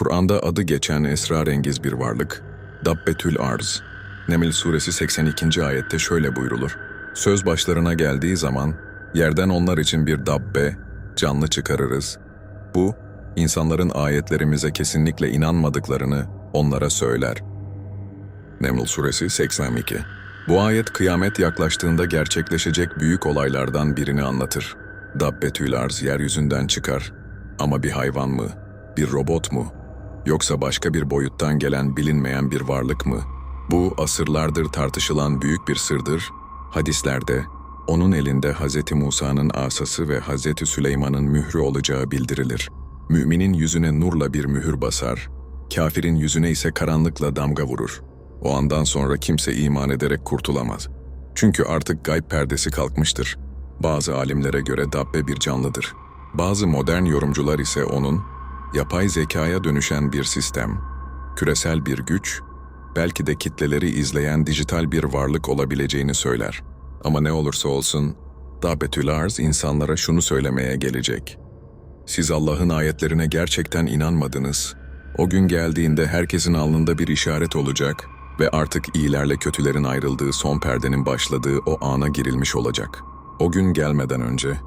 Kur'an'da adı geçen esrarengiz bir varlık, Dabbetül Arz. Neml suresi 82. ayette şöyle buyrulur. Söz başlarına geldiği zaman yerden onlar için bir dabbe, canlı çıkarırız. Bu, insanların ayetlerimize kesinlikle inanmadıklarını onlara söyler. Neml suresi 82 Bu ayet kıyamet yaklaştığında gerçekleşecek büyük olaylardan birini anlatır. Dabbetül arz yeryüzünden çıkar. Ama bir hayvan mı? Bir robot mu? Yoksa başka bir boyuttan gelen bilinmeyen bir varlık mı? Bu asırlardır tartışılan büyük bir sırdır. Hadislerde onun elinde Hz. Musa'nın asası ve Hz. Süleyman'ın mührü olacağı bildirilir. Müminin yüzüne nurla bir mühür basar, kafirin yüzüne ise karanlıkla damga vurur. O andan sonra kimse iman ederek kurtulamaz. Çünkü artık gayb perdesi kalkmıştır. Bazı alimlere göre dabbe bir canlıdır. Bazı modern yorumcular ise onun, yapay zekaya dönüşen bir sistem, küresel bir güç, belki de kitleleri izleyen dijital bir varlık olabileceğini söyler. Ama ne olursa olsun, Dabbetül Arz insanlara şunu söylemeye gelecek. Siz Allah'ın ayetlerine gerçekten inanmadınız. O gün geldiğinde herkesin alnında bir işaret olacak ve artık iyilerle kötülerin ayrıldığı son perdenin başladığı o ana girilmiş olacak. O gün gelmeden önce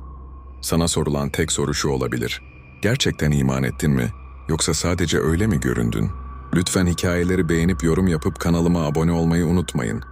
sana sorulan tek soru şu olabilir. Gerçekten iman ettin mi? Yoksa sadece öyle mi göründün? Lütfen hikayeleri beğenip yorum yapıp kanalıma abone olmayı unutmayın.